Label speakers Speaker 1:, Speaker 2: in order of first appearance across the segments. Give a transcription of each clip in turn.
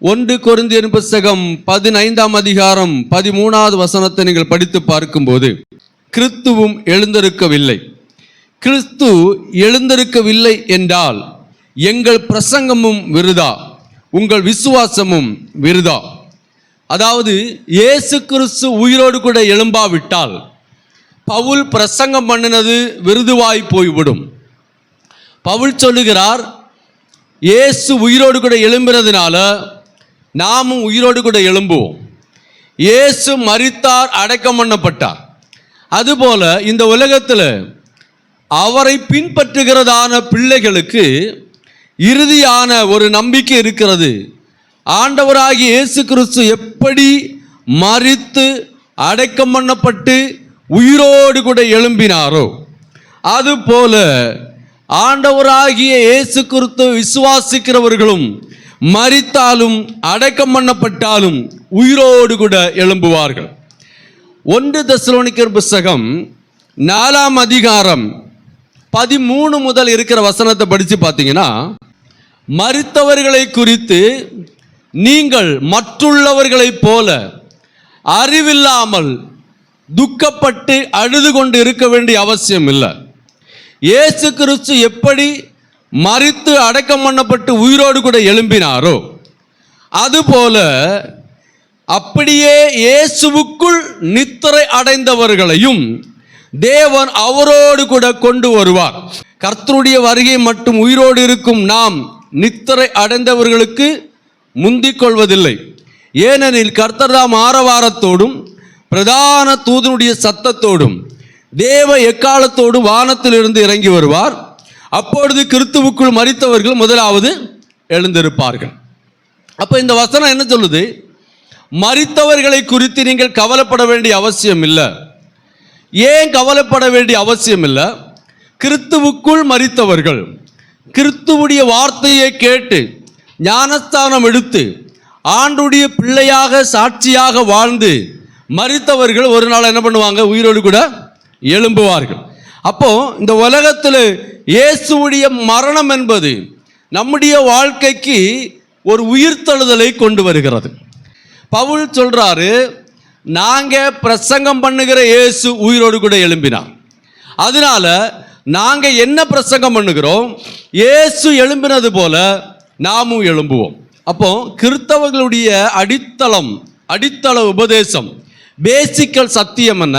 Speaker 1: ஒன்று கொருந்தியன் புஸ்தகம் பதினைந்தாம் அதிகாரம் பதிமூணாவது வசனத்தை நீங்கள் படித்து பார்க்கும்போது கிறிஸ்துவும் எழுந்திருக்கவில்லை. கிறிஸ்து எழுந்திருக்கவில்லை என்றால் எங்கள் பிரசங்கமும் விருதா? உங்கள் விசுவாசமும் விருதா? அதாவது இயேசு கிறிஸ்து உயிரோடு கூட எழும்பாவிட்டால் பவுல் பிரசங்கம் பண்ணினது விருதுவாய் போய்விடும். பவுல் சொல்லுகிறார் இயேசு உயிரோடு கூட எழும்பினதுனால நாமும் உயிரோடு கூட எழும்புவோம். இயேசு மறித்தார் அடக்கம் பண்ணப்பட்டார். அதுபோல இந்த உலகத்தில் அவரை பின்பற்றுகிறதான பிள்ளைகளுக்கு இறுதியான ஒரு நம்பிக்கை இருக்கிறது. ஆண்டவராகிய இயேசு கிறிஸ்து எப்படி மறித்து அடக்கம் பண்ணப்பட்டு உயிரோடு கூட எழும்பினாரோ அதுபோல ஆண்டவராகிய இயேசு கிறிஸ்து விசுவாசிக்கிறவர்களும் மறித்தாலும் அடக்கம் பண்ணப்பட்டாலும் உயிரோடு கூட எழும்புவார்கள். ஒன்று தசலோனிக்கர் புஸ்தகம் நாலாம் அதிகாரம் பதிமூணு முதல் இருக்கிற வசனத்தை படித்து பார்த்தீங்கன்னா மறித்தவர்களை குறித்து நீங்கள் மற்றுள்ளவர்களைப் போல அறிவில்லாமல் துக்கப்பட்டு அழுது கொண்டு இருக்க வேண்டிய அவசியம் இல்லை இயேசு கிறிஸ்து எப்படி மறித்து அடக்கம் பண்ணப்பட்டு உயிரோடு கூட எழும்பினாரோ அதுபோல அப்படியே இயேசுவுக்குள் நித்திரை அடைந்தவர்களையும் தேவன் அவரோடு கூட கொண்டு வருவார். கர்த்தருடைய வருகை மட்டும் உயிரோடு இருக்கும் நாம் நித்திரை அடைந்தவர்களுக்கு முந்திக் கொள்வதில்லை. ஏனெனில் கர்த்தர்தாம் ஆரவாரத்தோடும் பிரதான தூதனுடைய சத்தத்தோடும் தேவ எக்காலத்தோடு வானத்திலிருந்து இறங்கி வருவார். அப்பொழுது கிறித்துவுக்குள் மரித்தவர்கள் முதலாவது எழுந்திருப்பார்கள். அப்போ இந்த வசனம் என்ன சொல்லுது? மறித்தவர்களை குறித்து நீங்கள் கவலைப்பட வேண்டிய அவசியம் இல்லை. ஏன் கவலைப்பட வேண்டிய அவசியம் இல்லை? கிறித்துவுக்குள் மறித்தவர்கள் கிறித்துவுடைய வார்த்தையை கேட்டு ஞானஸ்தானம் எடுத்து ஆண்டுடைய பிள்ளையாக சாட்சியாக வாழ்ந்து மறித்தவர்கள் ஒரு நாள் என்ன பண்ணுவாங்க? உயிரோடு கூட எழும்புவார்கள். அப்போ இந்த உலகத்தில் இயேசுடைய மரணம் என்பது நம்முடைய வாழ்க்கைக்கு ஒரு உயிர்த்தெழுதலை கொண்டு வருகிறது. பவுல் சொல்றாரு நாங்க பிரசங்கம் பண்ணுகிற இயேசு உயிரோடு கூட எழும்பினார். அதனால நாங்க என்ன பிரசங்கம் பண்ணுகிறோம்? இயேசு எழும்பினது போல நாமும் எழும்புவோம். அப்போ கிறிஸ்தவர்களுடைய அடித்தளம் அடித்தள உபதேசம் பேசிக்கல் சத்தியம் என்ன?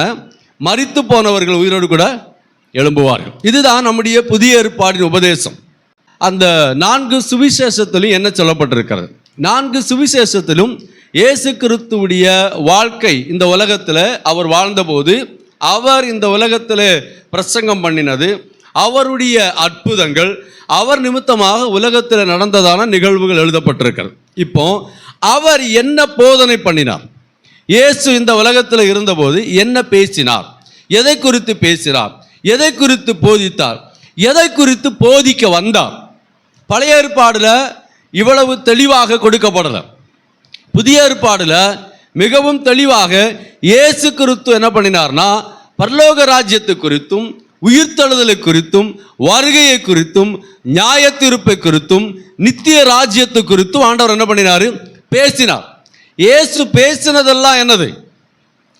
Speaker 1: மறித்து போனவர்கள் உயிரோடு கூட எழும்புவார்கள். இதுதான் நம்முடைய புதிய ஏற்பாடின் உபதேசம். அந்த நான்கு சுவிசேஷத்திலும் என்ன சொல்லப்பட்டிருக்கிறது? நான்கு சுவிசேஷத்திலும் இயேசு கிறிஸ்துவுடைய வாழ்க்கை இந்த உலகத்தில் அவர் வாழ்ந்தபோது அவர் இந்த உலகத்தில் பிரசங்கம் பண்ணினது அவருடைய அற்புதங்கள் அவர் நிமித்தமாக உலகத்தில் நடந்ததான நிகழ்வுகள் எழுதப்பட்டிருக்கிறது. இப்போ அவர் என்ன போதனை பண்ணினார்? இயேசு இந்த உலகத்தில் இருந்தபோது என்ன பேசினார்? எதை குறித்து பேசினார்? எதை குறித்து போதித்தார்? எதை குறித்து போதிக்க வந்தார்? பழைய ஏற்பாடில் இவ்வளவு தெளிவாக கொடுக்கப்படலை. புதிய ஏற்பாடில் மிகவும் தெளிவாக இயேசு கிறிஸ்து என்ன பண்ணினார்னா பரலோக ராஜ்யத்து குறித்தும் உயிர்த்தெழுதலை குறித்தும் வருகையை குறித்தும் நியாயத்தீர்ப்பை குறித்தும் நித்திய ராஜ்யத்தை குறித்தும் ஆண்டவர் என்ன பண்ணினாரு? பேசினார். இயேசு பேசினதெல்லாம் என்னது?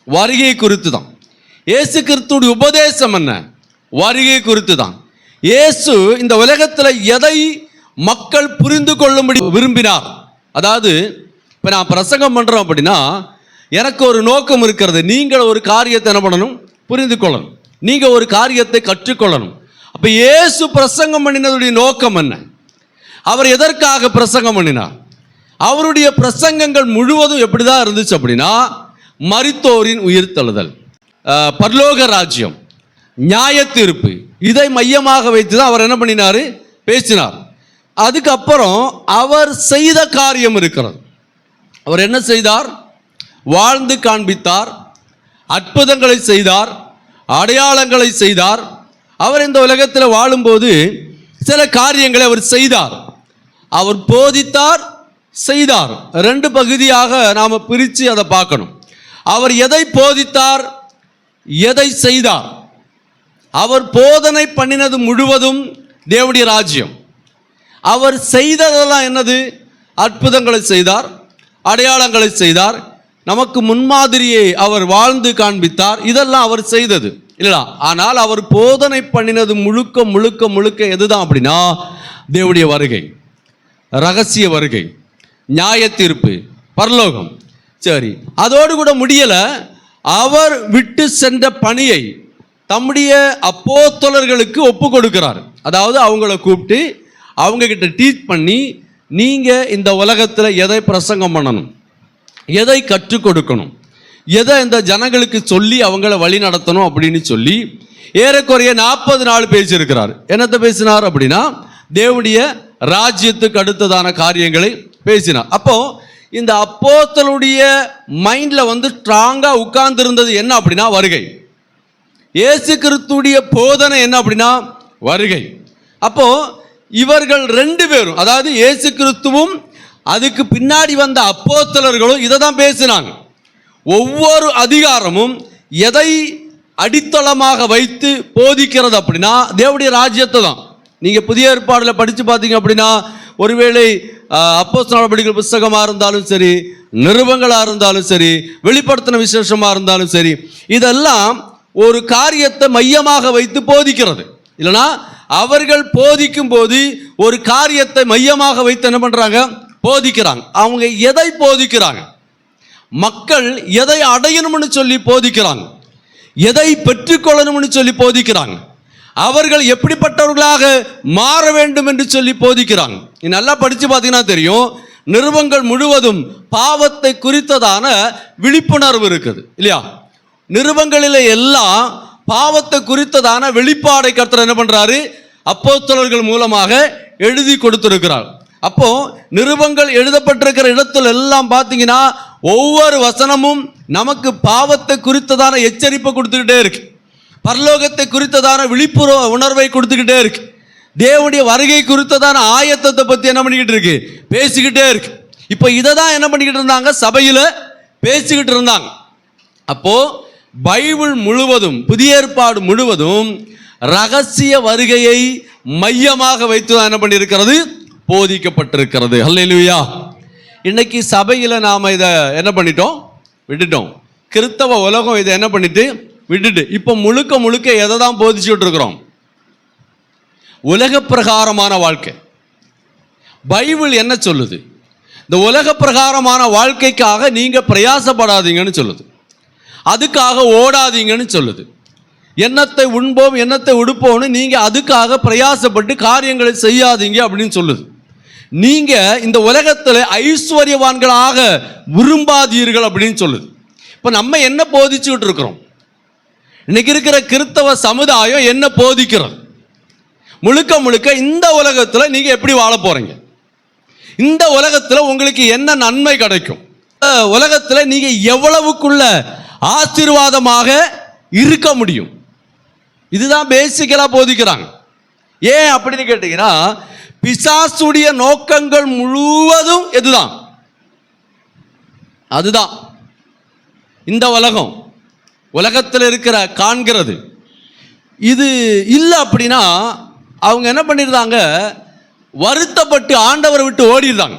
Speaker 1: வருகை குறித்து தான் இயேசு கிறிஸ்துடைய உபதேசம் என்ன? வருகை குறித்து தான் இயேசு இந்த உலகத்தில் எதை மக்கள் புரிந்து கொள்ளும்படி விரும்பினார்? அதாவது இப்போ நான் பிரசங்கம் பண்ணுறோம் அப்படின்னா எனக்கு ஒரு நோக்கம் இருக்கிறது. நீங்கள் ஒரு காரியத்தை என்ன பண்ணணும்? புரிந்து கொள்ளணும். நீங்கள் ஒரு காரியத்தை கற்றுக்கொள்ளணும். அப்போ இயேசு பிரசங்கம் பண்ணினதுடைய நோக்கம் என்ன? அவர் எதற்காக பிரசங்கம் பண்ணினார்? அவருடைய பிரசங்கங்கள் முழுவதும் எப்படி தான் இருந்துச்சு அப்படின்னா மரித்தோரின் உயிர் தழுதல். பர்லோக ராஜ்யம் நியாயத்தீர்ப்பு இதை மையமாக வைத்து தான் அவர் என்ன பண்ணினார்? பேசினார். அதுக்கப்புறம் அவர் செய்த காரியம் இருக்கிறது. அவர் என்ன செய்தார்? வாழ்ந்து காண்பித்தார் அற்புதங்களை செய்தார் அடையாளங்களை செய்தார். அவர் இந்த உலகத்தில் வாழும்போது சில காரியங்களை அவர் செய்தார். அவர் போதித்தார் செய்தார். ரெண்டு பகுதியாக நாம் பிரித்து அதை பார்க்கணும். அவர் எதை போதித்தார்? எதை செய்தார்? அவர் போதனை பண்ணினது முழுவதும் தேவடைய ராஜ்யம். அவர் செய்ததெல்லாம் என்னது? அற்புதங்களை செய்தார் அடையாளங்களை செய்தார். நமக்கு முன்மாதிரியை அவர் வாழ்ந்து காண்பித்தார். இதெல்லாம் அவர் செய்தது. இல்லையா ஆனால் அவர் போதனை பண்ணினது முழுக்க முழுக்க முழுக்க எதுதான் அப்படின்னா தேவடைய வருகை ரகசிய வருகை. நியாய தீர்ப்பு பரலோகம். சரி அதோடு கூட முடியலை அவர் விட்டு சென்ற பணியை தம்முடைய அப்போஸ்தலர்களுக்கு ஒப்பு கொடுக்கிறார். அதாவது அவங்கள கூப்பிட்டு அவங்க கிட்ட டீச் பண்ணி நீங்கள் இந்த உலகத்தில் எதை பிரசங்கம் பண்ணணும்? எதை கற்றுக் கொடுக்கணும்? எதை இந்த ஜனங்களுக்கு சொல்லி அவங்கள வழி நடத்தணும் அப்படின்னு சொல்லி ஏறக்குறைய நாற்பது நாள் பேசியிருக்கிறார். என்னத்தை பேசினார் அப்படின்னா தேவனுடைய ராஜ்யத்துக்கு அடுத்ததான காரியங்களை பேசினார் அப்போ இந்த அப்போத்தலுடைய மைண்டில் வந்து ஸ்ட்ராங்காக உட்கார்ந்து இருந்தது என்ன அப்படின்னா வருகை. இயேசு கிறிஸ்துடைய போதனை என்ன அப்படின்னா வருகை. அப்போ இவர்கள் ரெண்டு பேரும் அதாவது இயேசு கிறிஸ்துவும் அதுக்கு பின்னாடி வந்த அப்போத்தலர்களும் இதை தான் பேசினாங்க. ஒவ்வொரு அதிகாரமும் எதை அடித்தளமாக வைத்து போதிக்கிறது அப்படின்னா தேவடைய ராஜ்யத்தை தான் நீங்கள் புதிய ஏற்பாடில் படித்து பார்த்தீங்க அப்படின்னா ஒருவேளை அப்போ நடவடிக்கைகள் புஸ்தகமாக இருந்தாலும் சரி நிருபங்களாக இருந்தாலும் சரி வெளிப்படுத்தின விசேஷமாக இருந்தாலும் சரி இதெல்லாம் ஒரு காரியத்தை மையமாக வைத்து போதிக்கிறது. இல்லைனா அவர்கள் போதிக்கும் போது ஒரு காரியத்தை மையமாக வைத்து என்ன பண்ணுறாங்க போதிக்கிறாங்க. அவங்க எதை போதிக்கிறாங்க? மக்கள் எதை அடையணும்னு சொல்லி போதிக்கிறாங்க. எதை பெற்றுக்கொள்ளணும்னு சொல்லி போதிக்கிறாங்க. அவர்கள் எப்படிப்பட்டவர்களாக மாற வேண்டும் என்று சொல்லி போதிக்கிறாங்க. நல்லா படித்து பார்த்தீங்கன்னா தெரியும் நிறுவங்கள் முழுவதும் பாவத்தை குறித்ததான விழிப்புணர்வு இருக்குது இல்லையா? நிறுவங்களில் எல்லாம் பாவத்தை குறித்ததான வெளிப்பாடை கருத்தர் என்ன பண்ணுறாரு அப்போத்தலர்கள் மூலமாக எழுதி கொடுத்திருக்கிறார். அப்போ நிருபங்கள் எழுதப்பட்டிருக்கிற இடத்துல எல்லாம் பார்த்தீங்கன்னா ஒவ்வொரு வசனமும் நமக்கு பாவத்தை குறித்ததான எச்சரிப்பை கொடுத்துக்கிட்டே இருக்கு. பரலோகத்தை குறித்ததான விழிப்புணர்வு உணர்வை கொடுத்துக்கிட்டே இருக்கு. தேவனுடைய வருகை குறித்ததான ஆயத்தத்தை பற்றி என்ன பண்ணிக்கிட்டு இருக்கு? பேசிக்கிட்டே இருக்கு. இப்போ இதை தான் என்ன பண்ணிக்கிட்டு இருந்தாங்க? சபையில் பேசிக்கிட்டு இருந்தாங்க. அப்போ பைபிள் முழுவதும் புதிய ஏற்பாடு முழுவதும் ரகசிய வருகையை மையமாக வைத்து தான் என்ன பண்ணியிருக்கிறது? போதிக்கப்பட்டிருக்கிறது. ஹல்லேலூயா. இன்னைக்கு சபையில் நாம் இதை என்ன பண்ணிட்டோம்? விட்டுட்டோம். கிறிஸ்தவ உலகம் இதை என்ன பண்ணிட்டு விட்டுட்டு. இப்போ முழுக்க முழுக்க எதை தான் போதிச்சுட்டு இருக்கிறோம் உலக பிரகாரமான வாழ்க்கை. பைபிள் என்ன சொல்லுது? இந்த உலக பிரகாரமான வாழ்க்கைக்காக நீங்கள் பிரயாசப்படாதீங்கன்னு சொல்லுது. அதுக்காக ஓடாதீங்கன்னு சொல்லுது. எண்ணத்தை உண்போம் எண்ணத்தை உடுப்போம்னு நீங்கள் அதுக்காக பிரயாசப்பட்டு காரியங்களை செய்யாதீங்க அப்படின்னு சொல்லுது. நீங்கள் இந்த உலகத்தில் ஐஸ்வர்யவான்களாக விரும்பாதீர்கள் அப்படின்னு சொல்லுது. இப்போ நம்ம என்ன போதிச்சுக்கிட்டு இருக்கிறோம் இன்னைக்கு இருக்கிற கிறிஸ்தவ சமுதாயம் என்ன போதிக்கிறது? முழுக்க முழுக்க இந்த உலகத்தில் நீங்கள் எப்படி வாழ போகிறீங்க இந்த உலகத்தில் உங்களுக்கு என்ன நன்மை கிடைக்கும்? உலகத்தில் நீங்கள் எவ்வளவுக்குள்ள ஆசீர்வாதமாக இருக்க முடியும்? இதுதான் பேசிக்கலாக போதிக்கிறாங்க. ஏன் அப்படின்னு கேட்டீங்கன்னா பிசாசுடைய நோக்கங்கள் முழுவதும் எதுதான் அதுதான். இந்த உலகம். உலகத்தில் இருக்கிற காண்கிறது. இது இல்லை அப்படின்னா அவங்க என்ன பண்ணியிருந்தாங்க வருத்தப்பட்டு ஆண்டவரை விட்டு ஓடிடுறாங்க.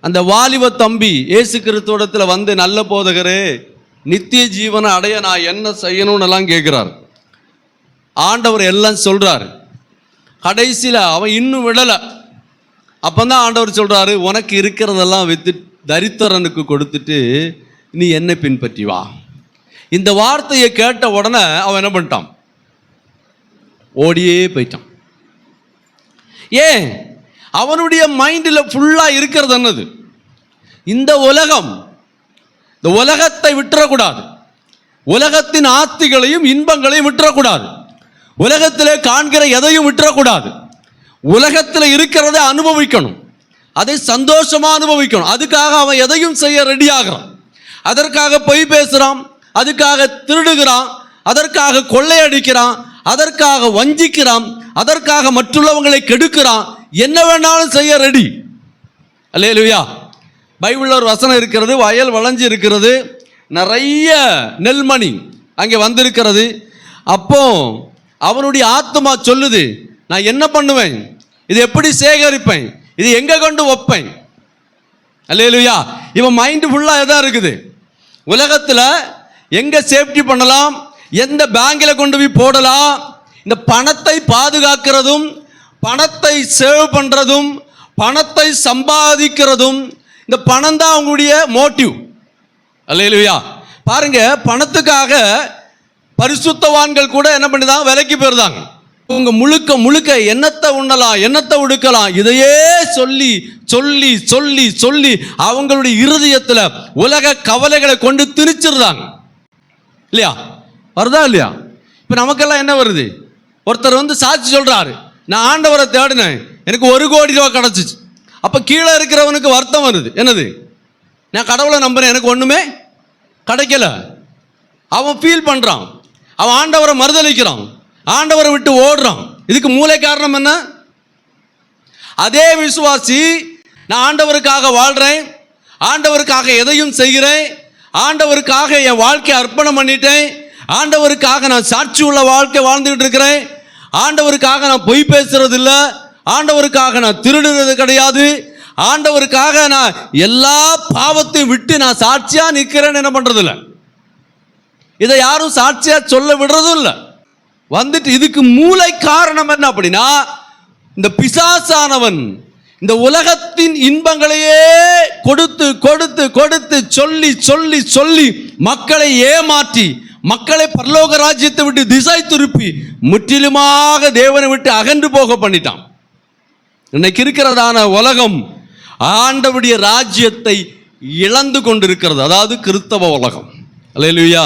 Speaker 1: அந்த வாலிப தம்பி ஏசு கிறிஸ்துவத்தில் வந்து நல்ல போதகரே நித்திய ஜீவனை அடைய நான் என்ன செய்யணும்னு எல்லாம் கேட்குறாரு. ஆண்டவர் எல்லாம் சொல்கிறாரு கடைசியில் அவன் இன்னும் விடலை. அப்பந்தான் ஆண்டவர் சொல்கிறாரு உனக்கு இருக்கிறதெல்லாம் வித்து தரித்திரனுக்கு கொடுத்துட்டு நீ என்னை பின்பற்றி வா. இந்த வார்த்தையை கேட்ட உடனே அவன் என்ன பண்ணிட்டான்? ஓடியே போயிட்டான். ஏன்? அவனுடைய மைண்டில் ஃபுல்லாக இருக்கிறது என்னது? இந்த உலகம் இந்த உலகத்தை விட்டுறக்கூடாது. உலகத்தின் ஆஸ்திகளையும் இன்பங்களையும் விட்டுறக்கூடாது. உலகத்திலே காண்கிற எதையும் விட்டுறக்கூடாது. உலகத்தில் இருக்கிறத அனுபவிக்கணும். அதை சந்தோஷமாக அனுபவிக்கணும். அதுக்காக அவன் எதையும் செய்ய ரெடி ஆகிறான் அதற்காக பொய் பேசுகிறான் அதுக்காக திருடுகிறான் அதற்காக கொள்ளையடிக்கிறான் அதற்காக வஞ்சிக்கிறான் அதற்காக மற்றுள்ளவங்களை கெடுக்கிறான். என்ன வேணாலும் செய்ய ரெடி அல்லேலுயா. பைபிளில் ஒரு வசனம் இருக்கிறது வயல் வளைஞ்சு இருக்கிறது நிறைய நெல்மணி அங்கே வந்திருக்கிறது. அப்போ அவனுடைய ஆத்மா சொல்லுது நான் என்ன பண்ணுவேன்? இது எப்படி சேகரிப்பேன்? இது எங்கே கொண்டு வைப்பேன்? அல்லையா இவன் மைண்டு ஃபுல்லாக எதா இருக்குது. உலகத்தில் எங்கே சேஃப்டி பண்ணலாம்? எந்த பேங்கில் கொண்டு போய் போடலாம்? இந்த பணத்தை பாதுகாக்கிறதும் பணத்தை சேவ் பண்ணுறதும் பணத்தை சம்பாதிக்கிறதும் இந்த பணம் தான் அவங்களுடைய மோட்டிவ் அல்லையா பாருங்க பணத்துக்காக பரிசுத்தவான்கள் கூட என்ன பண்ணிதான்? விலைக்கு போயிருந்தாங்க. உங்க முழுக்க முழுக்க எண்ணத்தை உண்ணலாம் எண்ணத்தை உடுக்கலாம்? இதையே சொல்லி சொல்லி சொல்லி சொல்லி அவங்களுடைய இருதயத்தில் உலக கவலைகளை கொண்டு திரிச்சிருந்தாங்க இல்லையா? வருதா இல்லையா? இப்போ நமக்கெல்லாம் என்ன வருது? ஒருத்தர் வந்து சாட்சி சொல்கிறாரு நான் ஆண்டவரை தேடினேன். எனக்கு ஒரு கோடி ரூபா கிடச்சிச்சு. அப்போ கீழே இருக்கிறவனுக்கு வருத்தம் வருது. என்னது? நான் கடவுளை நம்புறேன். எனக்கு ஒன்றுமே கிடைக்கல. அவன் ஃபீல் பண்ணுறான் அவன் ஆண்டவரை மறுதளிக்கிறான் ஆண்டவரை விட்டு ஓடுறான். இதுக்கு மூளை காரணம் என்ன? அதே விசுவாசி நான் ஆண்டவருக்காக வாழ்கிறேன் ஆண்டவருக்காக எதையும் செய்கிறேன். ஆண்டவருக்காக என் வாழ்க்கையை அர்ப்பணம் பண்ணிட்டேன். ஆண்டவருக்காக நான் சாட்சி உள்ள வாழ்க்கை வாழ்ந்துகிட்டு இருக்கிறேன். ஆண்டவருக்காக நான் பொய் பேசுறது இல்லை ஆண்டவருக்காக நான் திருடுறது கிடையாது. ஆண்டவருக்காக நான் எல்லா பாவத்தையும் விட்டு நான் சாட்சியா நிற்கிறேன்னு என்ன பண்ணுறதில்ல இதை யாரும் சாட்சியா சொல்ல விடுறதும் இல்லை வந்துட்டு இதுக்கு மூளை காரணம் என்ன அப்படின்னா இந்த பிசாசானவன் இந்த உலகத்தின் இன்பங்களையே கொடுத்து கொடுத்து கொடுத்து சொல்லி சொல்லி சொல்லி மக்களை ஏமாற்றி மக்களை பரலோக ராஜ்யத்தை விட்டு திசை திருப்பி முற்றிலுமாக தேவனை விட்டு அகன்று போக பண்ணிட்டான். இன்னைக்கு இருக்கிறதான உலகம் ஆண்டவுடைய ராஜ்யத்தை இழந்து கொண்டிருக்கிறது. அதாவது கிறிஸ்தவ உலகம். அல்லேலூயா.